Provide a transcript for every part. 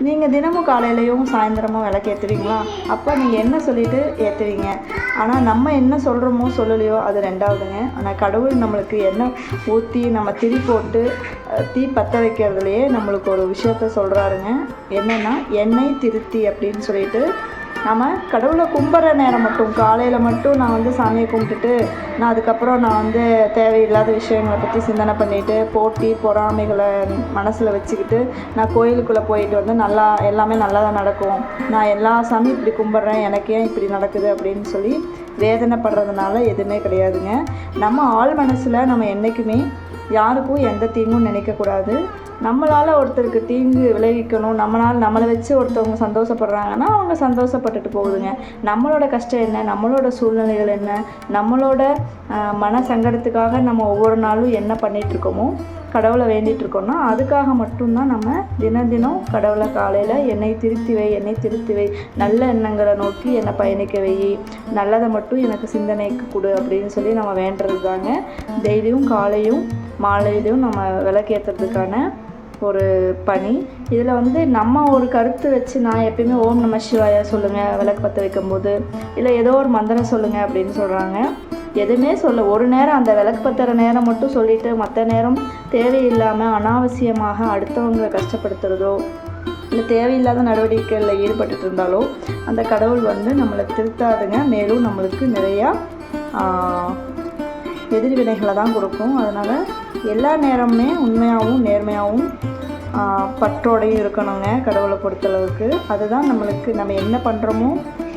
நீங்கள் தினமும் காலையிலையும் சாயந்தரமும் விளக்கு ஏற்றுவீங்களா அப்போ நீங்கள் என்ன சொல்லிட்டு ஏற்றுவீங்க ஆனால் நம்ம என்ன சொல்கிறோமோ சொல்லலையோ அது ரெண்டாவதுங்க. ஆனால் கடவுள் நம்மளுக்கு எண்ணெய் ஊற்றி நம்ம திரி போட்டு தீ பற்ற வைக்கிறதுலையே நம்மளுக்கு ஒரு விஷயத்த சொல்கிறாருங்க என்னென்னா எண்ணெய் திருத்தி அப்படின்னு சொல்லிட்டு நம்ம கடவுளை கும்பிட்ற நேரம் மட்டும் காலையில் மட்டும் நான் வந்து சாமியை கும்பிட்டுட்டு நான் அதுக்கப்புறம் நான் வந்து தேவையில்லாத விஷயங்களை பற்றி சிந்தனை பண்ணிவிட்டு போட்டி பொறாமைகளை மனசில் வச்சுக்கிட்டு நான் கோயிலுக்குள்ளே போயிட்டு வந்து நல்லா எல்லாமே நல்லா தான் நடக்கும். நான் எல்லா சாமியும் இப்படி கும்பிட்றேன் எனக்கு ஏன் இப்படி நடக்குது அப்படின்னு சொல்லி வேதனைப்படுறதுனால எதுவுமே கிடையாதுங்க. நம்ம ஆள் மனசில் நம்ம என்றைக்குமே யாருக்கும் எந்த தீங்கும் நினைக்கக்கூடாது. நம்மளால் ஒருத்தருக்கு தீங்கு விளைவிக்கணும் நம்மளால் நம்மளை வச்சு ஒருத்தவங்க சந்தோஷப்படுறாங்கன்னா அவங்க சந்தோஷப்பட்டுட்டு போகுதுங்க. நம்மளோட கஷ்டம் என்ன? நம்மளோட சூழ்நிலைகள் என்ன? நம்மளோட மன சங்கடத்துக்காக நம்ம ஒவ்வொரு நாளும் என்ன பண்ணிகிட்ருக்கோமோ கடவுளை வேண்டிகிட்டு இருக்கோம்னா அதுக்காக மட்டும்தான் நம்ம தினம் தினம் கடவுளை காலையில் என்னை திருத்தி வை என்னை திருத்தி வை நல்ல எண்ணங்களை நோக்கி என்னை பயணிக்க வை. நல்லதை மட்டும் எனக்கு சிந்தனைக்கு கொடு அப்படின்னு சொல்லி நம்ம வேண்டுறது தாங்க டெய்லியும் காலையும் மாலையிலையும் நம்ம விளக்கேற்றுறதுக்கான ஒரு பணி. இதில் வந்து நம்ம ஒரு கருத்து வச்சு நான் எப்பயுமே ஓம் நம சிவாயா சொல்லுங்கள் விளக்கு பற்ற வைக்கும்போது இல்லை ஏதோ ஒரு மந்திரம் சொல்லுங்கள் அப்படின்னு சொல்கிறாங்க எதுவுமே சொல்ல ஒரு நேரம் அந்த விளக்கு பத்துற நேரம் மட்டும் சொல்லிட்டு மற்ற நேரம் தேவையில்லாமல் அனாவசியமாக அடுத்தவங்களை கஷ்டப்படுத்துறதோ இல்லை தேவையில்லாத நடவடிக்கைகளில் ஈடுபட்டு இருந்தாலோ அந்த கடவுள் வந்து நம்மளை திருத்தாதுங்க. மேலும் நம்மளுக்கு நிறையா எதிர்வினைகளை தான் கொடுக்கும். அதனால் எல்லா நேரமுமே உண்மையாகவும் நேர்மையாகவும் பற்றோடையும் இருக்கணுங்க கடவுளை பொறுத்தளவுக்கு. அதுதான் நம்மளுக்கு நம்ம என்ன பண்ணுறோமோ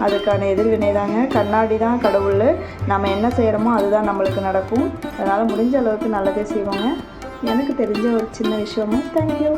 அதுக்கான எதிர்வினை தாங்க. கண்ணாடி தான் கடவுள். நம்ம என்ன செய்கிறோமோ அதுதான் நம்மளுக்கு நடக்கும். அதனால் முடிஞ்ச அளவுக்கு நல்லதே செய்வோங்க. எனக்கு தெரிஞ்ச ஒரு சின்ன விஷயமும் தேங்க்யூ